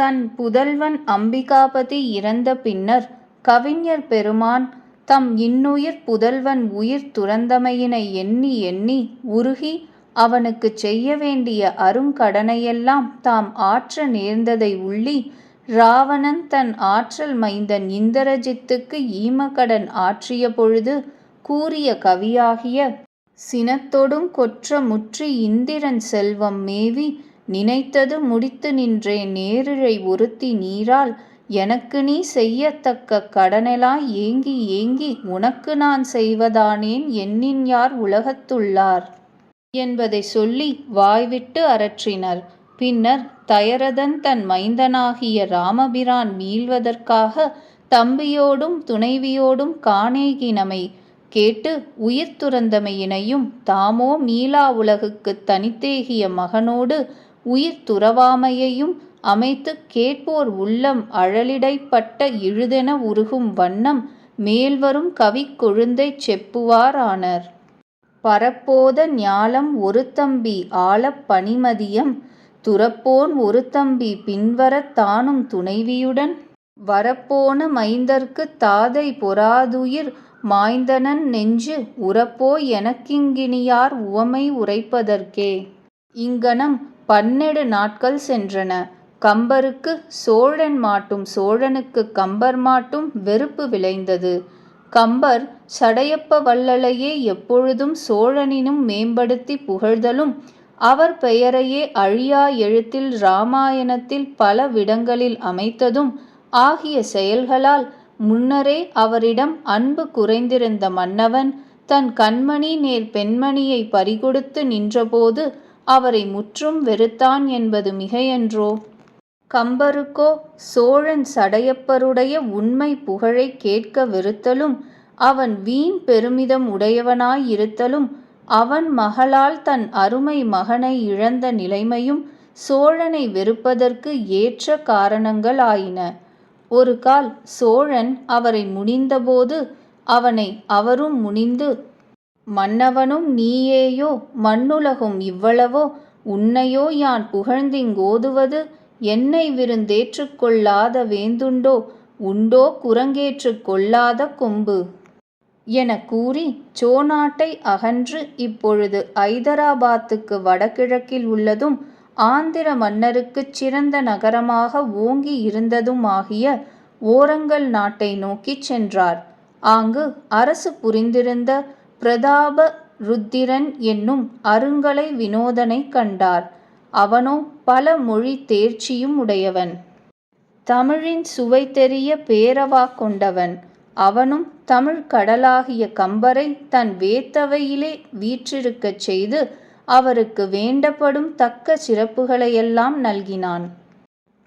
தன் புதல்வன் அம்பிகாபதி இறந்த பின்னர் கவிஞர் பெருமான் தம் இன்னுயிர் புதல்வன் உயிர் துறந்தமையினை எண்ணி எண்ணி உருகி அவனுக்குச் செய்ய வேண்டிய அருங்கடனையெல்லாம் தாம் ஆற்ற நேர்ந்ததை உள்ளி இராவணன் தன் ஆற்றல் மைந்தன் இந்திரஜித்துக்கு ஈமக்கடன் ஆற்றிய பொழுது கூறிய கவியாகிய சினத்தொடும் கொற்ற முற்றி இந்திரன் செல்வம் மேவி நினைத்தது முடித்து நின்றேன் நேரிழை ஒருத்தி நீரால் எனக்கு நீ செய்யத்தக்க கடனெலாம் ஏங்கி ஏங்கி உனக்கு நான் செய்வதானேன் எண்ணின் யார் உலகத்துள்ளார்? என்பதை சொல்லி வாய்விட்டு அரற்றினர். பின்னர் தயரதன் தன் மைந்தனாகிய ராமபிரான் மீள்வதற்காக தம்பியோடும் துணைவியோடும் காணேகினமை கேட்டு உயிர் துறந்தமையினையும் தாமோ மீளா உலகுக்குத் தனித்தேகிய மகனோடு உயிர் துறவாமையையும் அமைத்துக் கேட்போர் உள்ளம் அழலிடைப்பட்ட இழுதென உருகும் வண்ணம் மேல்வரும் கவிக் கொழுந்தைச் பரப்போத ஞாலம் ஒருதம்பி ஆளப் பணிமதியம் துரப்போன் ஒருதம்பி பின்வரத் தானும் துணைவியுடன் வரப்போன மைந்தர்க்குத் தாதை பொறாதுயிர் மாய்ந்தனன் நெஞ்சு உரப்போ எனக்கிங்கினியார் உவமை உரைப்பதற்கே. இங்ஙனம் பன்னெடு நாட்கள் சென்றன. கம்பருக்கு சோழன் மாட்டும் சோழனுக்குக் கம்பர் மாட்டும் வெறுப்பு விளைந்தது. கம்பர் சடையப்ப வல்லலையே எப்பொழுதும் சோழனினும் மேம்படுத்திப் புகழ்தலும் அவர் பெயரையே அழியா எழுத்தில் இராமாயணத்தில் பல விடங்களில் அமைத்ததும் ஆகிய செயல்களால் முன்னரே அவரிடம் அன்பு குறைந்திருந்த மன்னவன் தன் கண்மணி நேர் பெண்மணியைப் பறிகொடுத்து நின்றபோது அவரை முற்றும் வெறுத்தான் என்பது மிகையன்றோ? கம்பருக்கோ சோழன் சடையப்பருடைய உண்மை புகழைக் கேட்க வெறுத்தலும் அவன் வீண் பெருமிதம் உடையவனாயிருத்தலும் அவன் மகளால் தன் அருமை மகனை இழந்த நிலைமையும் சோழனை வெறுப்பதற்கு ஏற்ற காரணங்கள் ஆயின. ஒருகால் சோழன் அவரை முனிந்தபோது அவனை அவரும் முனிந்து மன்னவனும் நீயேயோ மண்ணுலகும் இவ்வளவோ உன்னையோ யான் புகழ்ந்திங்கோதுவது என்னை விருந்தேற்றுக் கொள்ளாத வேந்துண்டோ உண்டோ குரங்கேற்றுக் கொள்ளாத கொம்பு? என கூறி சோநாட்டை அகன்று இப்பொழுது ஐதராபாத்துக்கு வடகிழக்கில் உள்ளதும் ஆந்திர மன்னருக்குச் சிறந்த நகரமாக ஓங்கி இருந்ததுமாகிய ஓரங்கல் நாட்டை நோக்கிச் சென்றார். ஆங்கு அரசு புரிந்திருந்த பிரதாப ருத்திரன் என்னும் அருங்கலை வினோதனை கண்டார். அவனோ பல மொழி தேர்ச்சியும் உடையவன். தமிழின் சுவை தெரிய பேரவா கொண்டவன். அவனும் தமிழ்க் கடலாகிய கம்பரை தன் வேத்தவையிலே வீற்றிருக்கச் செய்து அவருக்கு வேண்டப்படும் தக்க சிறப்புகளையெல்லாம் நல்கினான்.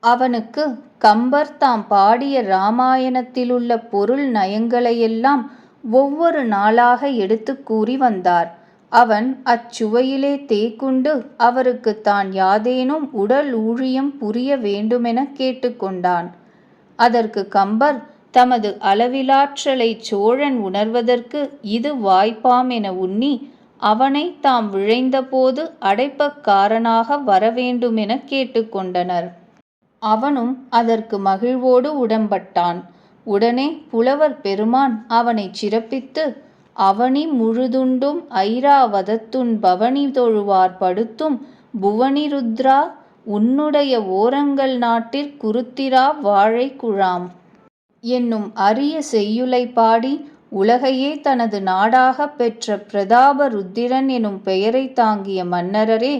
அவனுக்கு கம்பர் தாம் பாடிய இராமாயணத்திலுள்ள பொருள் நயங்களையெல்லாம் ஒவ்வொரு நாளாக எடுத்து கூறி வந்தார். அவன் அச்சுவையிலே தேக்குண்டு அவருக்குத் தான் யாதேனும் உடல் ஊழியம் புரிய வேண்டுமென கேட்டுக்கொண்டான். அதற்கு கம்பர் தமது அளவிலாற்றலைச் சோழன் உணர்வதற்கு இது வாய்ப்பாம் என உண்ணி அவனை தாம் விழைந்தபோது அடைப்பக்காரனாக வரவேண்டுமென கேட்டுக்கொண்டனர். அவனும் அதற்கு மகிழ்வோடு உடம்பட்டான் உடனே புலவர் பெருமான் அவனை சிறப்பித்து அவனி முழுதுண்டும் ஐராவதத்துன் பவனி தொழுவார் படுத்தும் புவனி ருத்ரா உன்னுடைய ஓரங்கள் நாட்டிற் குருத்திரா வாழை குழாம் என்னும் அரிய செய்யுளை பாடி உலகையே தனது நாடாகப் பெற்ற பிரதாப ருத்திரன் எனும் பெயரை தாங்கிய மன்னரரே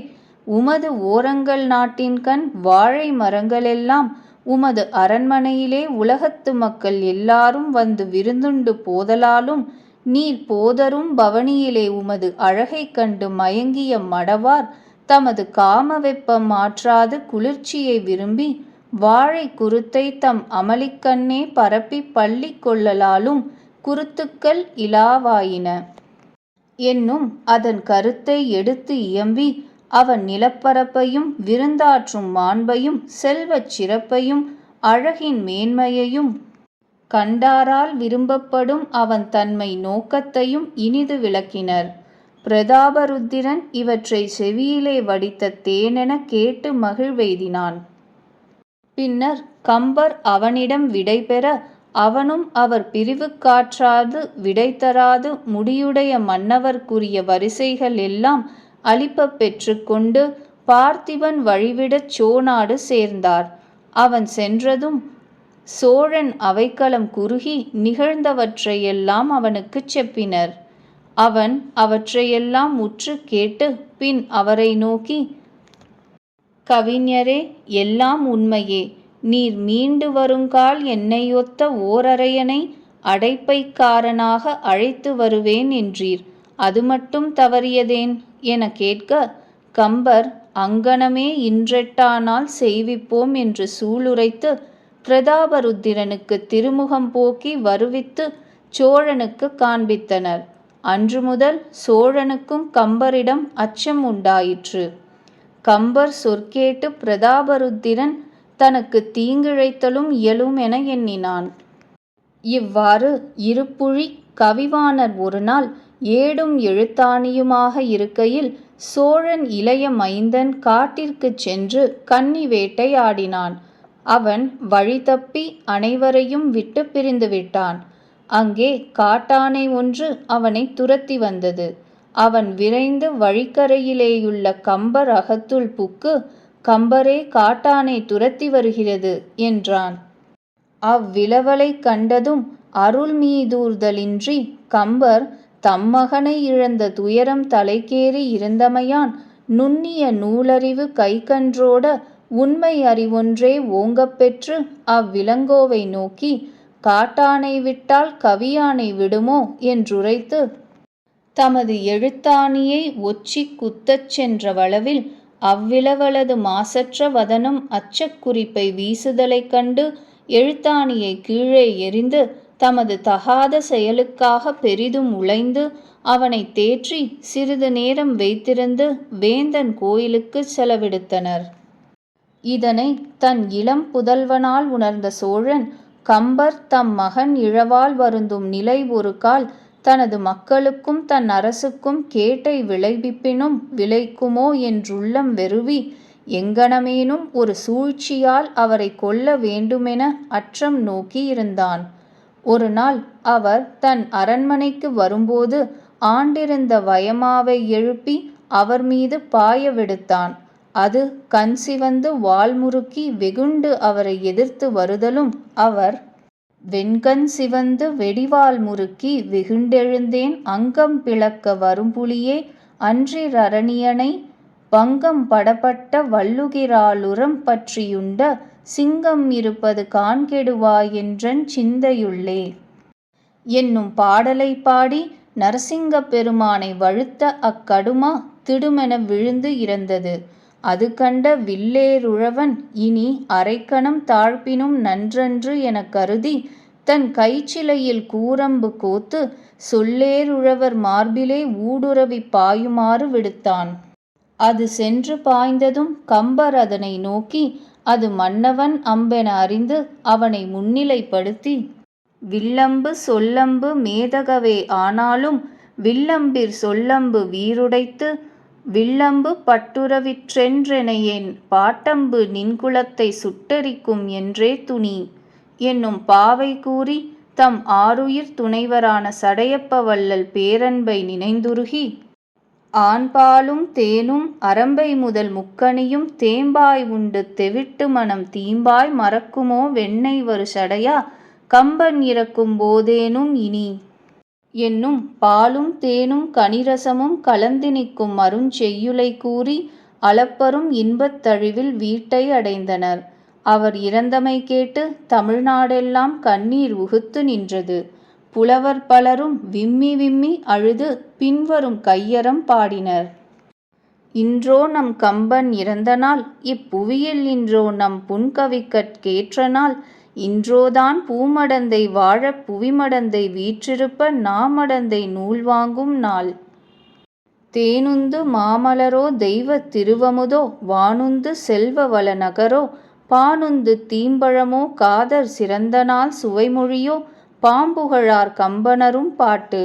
உமது ஓரங்கள் நாட்டின்கண் வாழை மரங்களெல்லாம் உமது அரண்மனையிலே உலகத்து மக்கள் எல்லாரும் வந்து விருந்துண்டு போதலாலும் நீர் போதரும் பவனியிலே உமது அழகைக் கண்டு மயங்கிய மடவார் தமது காம வெப்பம் மாற்றாது குளிர்ச்சியை விரும்பி வாழை குருத்தை தம் அமளிக்கண்ணே பரப்பி பள்ளி கொள்ளலாலும் குருத்துக்கள் இலாவாயின. என்னும் அதன் கருத்தை எடுத்து இயம்பி அவன் நிலப்பரப்பையும் விருந்தாற்றும் மாண்பையும் செல்வச் சிறப்பையும் அழகின் மேன்மையையும் கண்டாரால் விரும்பப்படும் அவன் தன்மை நோக்கத்தையும் இனிது விளக்கினர். பிரதாபருத்திரன் இவற்றை செவியிலே வடித்த தேனென கேட்டு மகிழ்வெய்தினான். பின்னர் கம்பர் அவனிடம் விடைபெற அவனும் அவர் பிரிவுக்காற்றாது விடை தராது முடியுடைய மன்னவர்க்குரிய வரிசைகள் எல்லாம் அளிப்பப் பெற்றுக்கொண்டு பார்த்திபன் வழிவிடச் சோநாடு சேர்ந்தார். அவன் சென்றதும் சோழன் அவைக்களம் குறுகி நிகழ்ந்தவற்றையெல்லாம் அவனுக்குச் செப்பினர். அவன் அவற்றையெல்லாம் உற்றுக் கேட்டு பின் அவரை நோக்கி கவிஞரே எல்லாம் உண்மையே நீர் மீண்டு வருங்கால் என்னையொத்த ஓரறையனை அடைப்பைக்காரனாக அழைத்து வருவேன் என்றீர். அது மட்டும் தவறியதேன்? எனக் கேட்க கம்பர் அங்கனமே இன்றெட்டானால் செய்விப்போம் என்று சூளுரைத்து பிரதாபருத்திரனுக்குத் திருமுகம் போக்கி வருவித்துச் சோழனுக்குக் காண்பித்தனர். அன்று முதல் சோழனுக்கும் கம்பரிடம் அச்சம் உண்டாயிற்று. கம்பர் சொற்கேட்டு பிரதாபருத்திரன் தனக்கு தீங்கிழைத்தலும் இயலும் என எண்ணினான். இவ்வாறு இருப்புழி கவிவாணர் ஒருநாள் ஏடும் எழுத்தாணியுமாக இருக்கையில் சோழன் இளைய மைந்தன் காட்டிற்குச் சென்று கன்னி வேட்டை ஆடினான். அவன் வழி தப்பி அனைவரையும் பிரிந்து விட்டான் அங்கே காட்டானை ஒன்று அவனை துரத்தி வந்தது. அவன் விரைந்து வழிக்கரையிலேயுள்ள கம்பர் அகத்துள் புக்கு கம்பரே காட்டானை துரத்தி வருகிறது என்றான். அவ்விளவலை கண்டதும் அருள்மீதூர்தலின்றி கம்பர் தம் மகனை இழந்த துயரம் தலைக்கேறி இருந்தமையான் நுண்ணிய நூலறிவு கைக்கன்றோட உண்மை அறிவொன்றே ஓங்கப் பெற்று அவ்விலங்கோவை நோக்கி காட்டானை விட்டால் கவியானை விடுமோ என்றுரைத்து தமது எழுத்தாணியை ஒச்சி குத்தச் சென்ற வளவில் அவ்விளவலது மாசற்ற வதனம் அச்சக்குறிப்பை வீசுதலைக் கண்டு எழுத்தாணியைக் கீழே எறிந்து தமது தகாத செயலுக்காக பெரிதும் உழைந்து அவனைத் தேற்றி சிறிது நேரம் வைத்திருந்து வேந்தன் கோயிலுக்குச் செலவிடுத்தனர். இதனை தன் இளம் புதல்வனால் உணர்ந்த சோழன் கம்பர் தம் மகன் இழவால் வருந்தும் நிலை ஒருகால் தனது மக்களுக்கும் தன் அரசுக்கும் கேட்டை விளைவிப்பினும் விளைக்குமோ என்றுள்ளம் வெறுவி எங்ஙனமேனும் ஒரு சூழ்ச்சியால் அவரை கொல்ல வேண்டுமென அற்றம் நோக்கி இருந்தான். ஒரு நாள் அவர் தன் அரண்மனைக்கு வரும்போது ஆண்டிருந்த வயமாவை எழுப்பி அவர்மீது பாய விடுத்தான். அது கண் சிவந்து வாள் முறுக்கி வெகுண்டு அவரை எதிர்த்து வருதலும் அவர் வெண்கண் சிவந்து வெடிவால் முறுக்கி வெகுண்டெழுந்தேன் அங்கம் பிளக்க வரும்புலியே அன்றிரணியனை பங்கம் படப்பட்ட வல்லுகிராலுறம் பற்றியுண்ட சிங்கம் இருப்பது காண்கெடுவாயென்றன் சிந்தையுள்ளே. என்னும் பாடலை பாடி நரசிங்க பெருமானை வழுத்த அக்கடுமா திடுமென விழுந்து இறந்தது. அது கண்ட வில்லேருழவன் இனி அரைக்கணம் தாழ்ப்பினும் நன்றன்று எனக் கருதி தன் கைச்சிலையில் கூரம்பு கோத்து சொல்லேருழவர் மார்பிலே ஊடுருவிப் பாயுமாறு விடுத்தான். அது சென்று பாய்ந்ததும் கம்பர் அதனை நோக்கி அது மன்னவன் அம்பென அறிந்து அவனை முன்னிலைப்படுத்தி வில்லம்பு சொல்லம்பு மேதகவே ஆனாலும் வில்லம்பிற் சொல்லம்பு வீருடைத்து வில்லம்பு பட்டுறவிற்றென்றெனையேன் பாட்டம்பு நின்குலத்தைச் சுட்டெரிக்கும் என்றே துணி. என்னும் பாவை கூறித் தம் ஆருயிர் துணைவரான சடையப்ப வள்ளல் பேரன்பை நினைந்துருகி ஆண்பாலும் தேனும் அரம்பை முதல் முக்கனியும் தேம்பாய் உண்டு தெவிட்டு மனம் தீம்பாய் மறக்குமோ வெண்ணெய் வரு சடையா கம்பன் இறக்கும் போதேனும் இனி? என்னும் பாலும் தேனும் கனிரசமும் கலந்தினிக்கும் அருஞ்செய்யுளை கூறி அளப்பரும் இன்பத்தழிவில் வீட்டை அடைந்தனர். அவர் இறந்தமை கேட்டு தமிழ்நாடெல்லாம் கண்ணீர் உகுத்து நின்றது. புலவர் பலரும் விம்மி விம்மி அழுது பின்வரும் கையறம் பாடினர். இன்றோ நம் கம்பன் இறந்த நாள் இப்புவியில் இன்றோ நம் புன்கவிக்கற்கேற்ற நாள் இன்றோதான் பூமடந்தை வாழ புவிமடந்தை வீற்றிருப்ப நாமடந்தை நூல் வாங்கும் நாள். தேனுந்து மாமலரோ தெய்வத் திருவமுதோ வானுந்து செல்வ வளநகரோ பானுந்து தீம்பழமோ காதல் சிறந்த நாள் சுவைமொழியோ பாம்புகழார் கம்பனரும் பாட்டு.